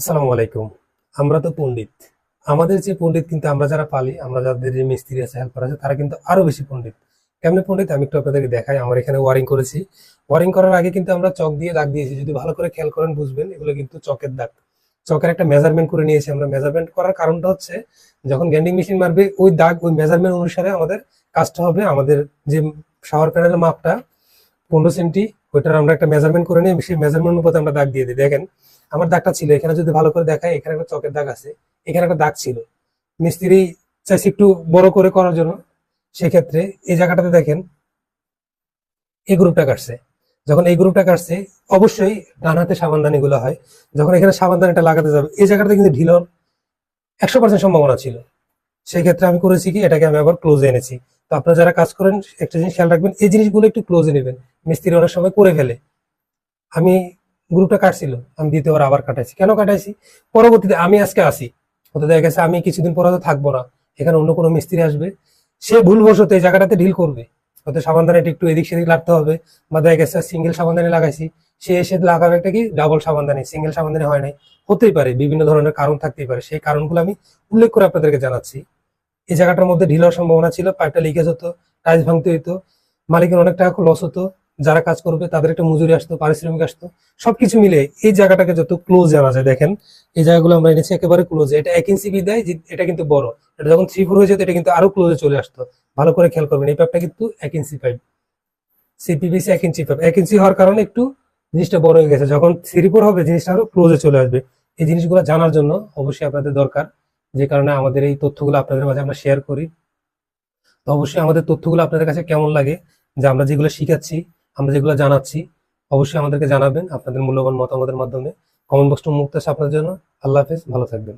আসসালামু আলাইকুম। আমরা তো পণ্ডিত। আমাদের যে পণ্ডিত কিন্তু আমরা যারা পালি, আমরা যাদের যে মিস্ত্রি আছে হেল্পার আছে, তারা কিন্তু আরও বেশি পণ্ডিত। কেমনে পণ্ডিত? আমি একটু আপনাদেরকে দেখাই। আমার এখানে ওয়ারিং করেছি। ওয়ারিং করার আগে কিন্তু আমরা চক দিয়ে দাগ দিয়েছি। যদি ভালো করে খেয়াল করেন, বুঝবেন এগুলো কিন্তু চকের দাগ। চকের একটা মেজারমেন্ট করে নিয়েছি আমরা। মেজারমেন্ট করার কারণটা হচ্ছে, যখন গ্যান্ডিং মেশিন মারবে, ওই দাগ, ওই মেজারমেন্ট অনুসারে আমাদের কাজটা হবে। আমাদের যে শাওয়ার প্যানেলের মাপটা, পনেরো সেন্টি ওইটার আমরা একটা মেজারমেন্ট করে নিয়ে সেই মেজারমেন্ট অনুপাতে আমরা দাগ দিয়ে দিই। দেখেন, আমার দাগটা ছিল, এখানে যদি ভালো করে দেখায় এখানে একটা চকের দাগ আছে, এখানে একটা দাগ ছিল। মিস্ত্রি চাইছে একটু বড় করে করার জন্য। সেক্ষেত্রে এই জায়গাটাতে দেখেন, এই গ্রুপটা কাটছে। যখন এই গ্রুপটা কাটছে, অবশ্যই ডান হাতে সাবানদানি গুলো হয়। যখন এখানে সাবানদানিটা লাগাতে যাবে, এই জায়গাটাতে কিন্তু ঢিলন একশো পার্সেন্ট সম্ভাবনা ছিল। সেই ক্ষেত্রে আমি করেছি কি, এটাকে আমি আবার ক্লোজে এনেছি। তো আপনারা যারা কাজ করেন, একটা জিনিস খেয়াল রাখবেন, এই জিনিসগুলো একটু ক্লোজে নেবেন। মিস্ত্রি অনেক সময় করে ফেলে। আমি গ্রুপটা কাটছিল, আমি দ্বিতীয়বার আবার কাটাইছি। কেন কাটাইছি? পরবর্তীতে আমি আজকে আসি। হতে দেখা গেছে আমি কিছুদিন পর হয়তো থাকব না। এখানে অন্য কোনো মিস্ত্রি আসবে। সে ভুলবশত এই জায়গাটাতে ঢিল করবে। হয়তো সাবানদানিটা একটু এদিক সেদিক লাগতে হবে। বা দেখা গেছে সিঙ্গেল সাবানদানি লাগাইছি। সে এসে লাগাবে একটা কি? ডাবল সাবানদানি। সিঙ্গেল সাবানদানি হয় নাই। হতেই পারে, বিভিন্ন ধরনের কারণ থাকতেই পারে। সেই কারণগুলো আমি উল্লেখ করে আপনাদেরকে জানাচ্ছি। এই জায়গাটার মধ্যে ঢিল হওয়ার সম্ভাবনা ছিল, পাইপটা লিকেজ হতো, টাইলস ভাঙতে হইতো, মালিকের অনেক টাকা লস হতো, যারা কাজ করবে তাদের একটা মজুরি আসতো, পারিশ্রমিক আসতো, সবকিছু মিলে এই জায়গাটাকে যত ক্লোজ জানা যায়, দেখেন, এই জায়গাগুলো আমরা এনেছি একেবারে ক্লোজ এটা এক ইঞ্চি বিদায় এটা কিন্তু বড়, এটা যখন থ্রি ফোর হয়ে যেত, এটা কিন্তু আরও ক্লোজে চলে আসতো, ভালো করে খেয়াল করবেন, এই পাইপটা কিন্তু এক ইঞ্চি পাইপ সিপিবিসি এক ইঞ্চি পাইপ এক ইঞ্চি হওয়ার কারণে একটু জিনিসটা বড় হয়ে গেছে, যখন থ্রি ফোর হবে, জিনিসটা আরও ক্লোজে চলে আসবে, এই জিনিসগুলো জানার জন্য অবশ্যই আপনাদের দরকার। যে কারণে আমাদের এই তথ্যগুলো আপনাদের মাঝে আমরা শেয়ার করি। তো অবশ্যই আমাদের তথ্যগুলো আপনাদের কাছে কেমন লাগে, যে আমরা যেগুলো শিখাচ্ছি, আমরা যেগুলো জানাচ্ছি, অবশ্যই আমাদেরকে জানাবেন আপনাদের মূল্যবান মতামতের মাধ্যমে। কমেন্ট বক্সটা মুক্ত আছে আপনার জন্য। আল্লাহ হাফেজ, ভালো থাকবেন।